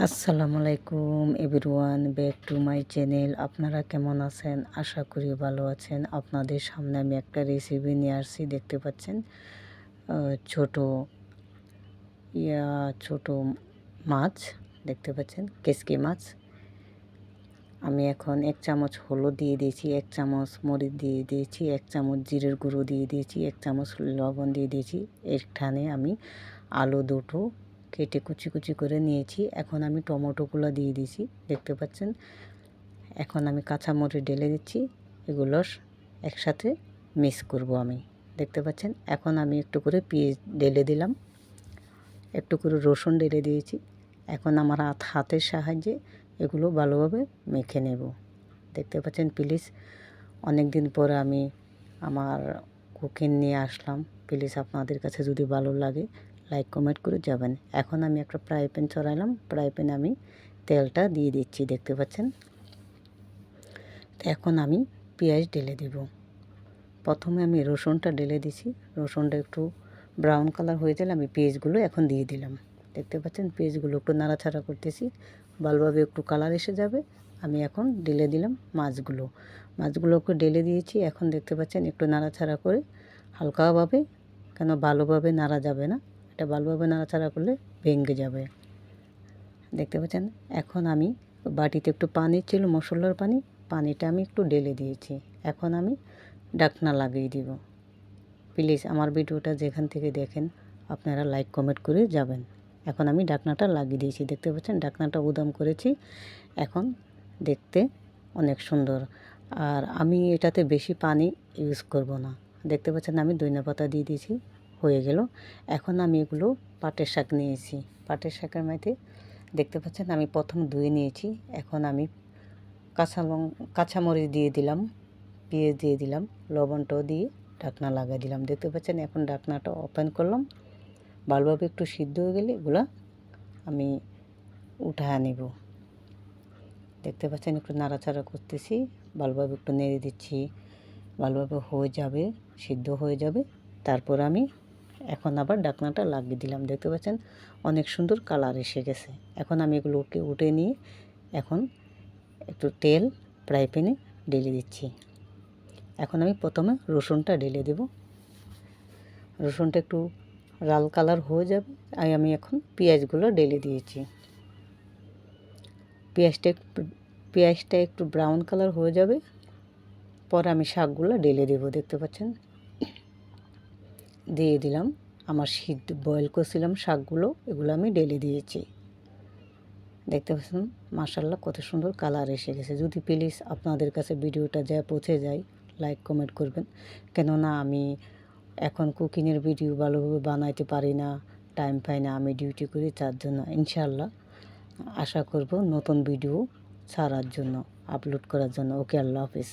আসসালামু আলাইকুম everyone, back to my channel. আপনারা কেমন আছেন? আশা করি ভালো আছেন। আপনাদের সামনে আমি একটা রেসিপি নিয়ে আসছি, দেখতে পাচ্ছেন? ছোট, ইয়া, ছোট মাছ, দেখতে পাচ্ছেন? কেসকি মাছ। আমি এখন এক চামচ হলুদ দিয়ে দিয়েছি, এক চামচ মরিচ দিয়ে দিয়েছি, এক চামচ জিরের গুঁড়ো দিয়ে দিয়েছি, এক চামচ লবণ দিয়ে দিয়েছি। এখানে আমি আলু দুটো কেটে কুচি কুচি করে নিয়েছি। এখন আমি টমেটোগুলো দিয়ে দিয়েছি, দেখতে পাচ্ছেন? এখন আমি কাঁচামরিচ ঢেলে দিচ্ছি এগুলো একসাথে মিক্স করব আমি, দেখতে পাচ্ছেন? এখন আমি একটু করে পেঁয়াজ ঢেলে দিলাম, একটু করে রসুন ঢেলে দিয়েছি। এখন আমার হাতের সাহায্যে এগুলো ভালোভাবে মেখে নেব, দেখতে পাচ্ছেন? প্লিজ অনেক দিন পরে আমি আমার কুকিং নিয়ে আসলাম, প্লিজ আপনাদের কাছে যদি ভালো লাগে লাইক কমেন্ট করে যাবেন। এখন আমি একটা ফ্রাই প্যান চড়াইলাম ফ্রাই প্যানে আমি তেলটা দিয়ে দিচ্ছি, দেখতে পাচ্ছেন? এখন আমি পেঁয়াজ ঢেলে দেব। প্রথমে আমি রসুনটা ঢেলে দিছি। রসুনটা একটু ব্রাউন কালার হয়ে গেলে আমি পেঁয়াজগুলো এখন দিয়ে দিলাম। দেখতে পাচ্ছেন? পেঁয়াজগুলো একটু নাড়াচাড়া করতেছি। ভালোভাবে একটু কালার এসে যাবে। আমি এখন ঢেলে দিলাম মাছগুলো। মাছগুলোকে ঢেলে দিয়েছি। এখন দেখতে পাচ্ছেন? একটু নাড়াচাড়া করে হালকাভাবে, কেন ভালোভাবে নাড়া যাবে না। এটা ভালোভাবে নাড়াচাড়া করলে ভেঙে যাবে। দেখতে পাচ্ছেন? এখন আমি বাটিতে একটু পানি, ছিল মশলার পানি, পানিটা আমি একটু ঢেলে দিয়েছি। এখন আমি ডাকনা লাগিয়ে দিব। প্লিজ আমার ভিডিওটা যেখান থেকে দেখেন, আপনারা লাইক, কমেন্ট করে যাবেন। এখন আমি ডাকনাটা লাগিয়ে দিয়েছি। দেখতে পাচ্ছেন? ডাকনাটা উদাম করেছি। এখন দেখতে অনেক সুন্দর। আর আমি এটাতে বেশি পানি ইউজ করব না। দেখতে পাচ্ছেন? আমি দইনা পাতা দিয়ে দিয়েছি। হয়ে গেল। এখন আমি এগুলো পাটের শাক নিয়েছি। পাটের শাকের মাইতে দেখতে পাচ্ছেন আমি প্রথম ধুয়ে নিয়েছি। এখন আমি কাঁচা লং কাঁচামরিচ দিয়ে দিলাম, পেঁয়াজ দিয়ে দিলাম, লবণটাও দিয়ে ঢাকনা লাগিয়ে দিলাম। দেখতে পাচ্ছেন এখন ঢাকনাটা ওপেন করলাম। ভালোভাবে একটু সিদ্ধ হয়ে গেলে এগুলা আমি উঠায় নেব। দেখতে পাচ্ছেন একটু নাড়াচাড়া করতেছি, ভালোভাবে একটু নেড়ে দিচ্ছি। ভালোভাবে হয়ে যাবে, সিদ্ধ হয়ে যাবে। তারপর আমি এখন আবার ডাকনাটা লাগিয়ে দিলাম, দেখতে পাচ্ছেন? অনেক সুন্দর কালার এসে গেছে। এখন আমি এগুলোকে উঠে নিয়ে এখন একটু তেল ফ্রাই প্যানে ঢেলে দিচ্ছি। এখন আমি প্রথমে রসুনটা ঢেলে দেব। রসুনটা একটু লাল কালার হয়ে যাবে, আর আমি এখন পেঁয়াজগুলো ঢেলে দিয়েছি। পেঁয়াজটা পেঁয়াজটা একটু ব্রাউন কালার হয়ে যাবে, পরে আমি শাকগুলো ঢেলে দেবো, দেখতে পাচ্ছেন? দিয়ে দিলাম। আমার সিদ্ধ বয়েল করছিলাম শাকগুলো, এগুলো আমি ঢেলে দিয়েছি। দেখতে পাচ্ছেন মার্শাল্লাহ কত সুন্দর কালার এসে গেছে। যদি প্লিজ আপনাদের কাছে ভিডিওটা যা পৌঁছে যায় লাইক কমেন্ট করবেন। কেননা আমি এখন কুকিংয়ের ভিডিও ভালোভাবে বানাইতে পারি না টাইম পাই না, আমি ডিউটি করি তার জন্য। ইনশাল্লাহ আশা করব নতুন ভিডিও ছাড়ার জন্য আপলোড করার জন্য। ওকে আল্লাহ হাফিজ।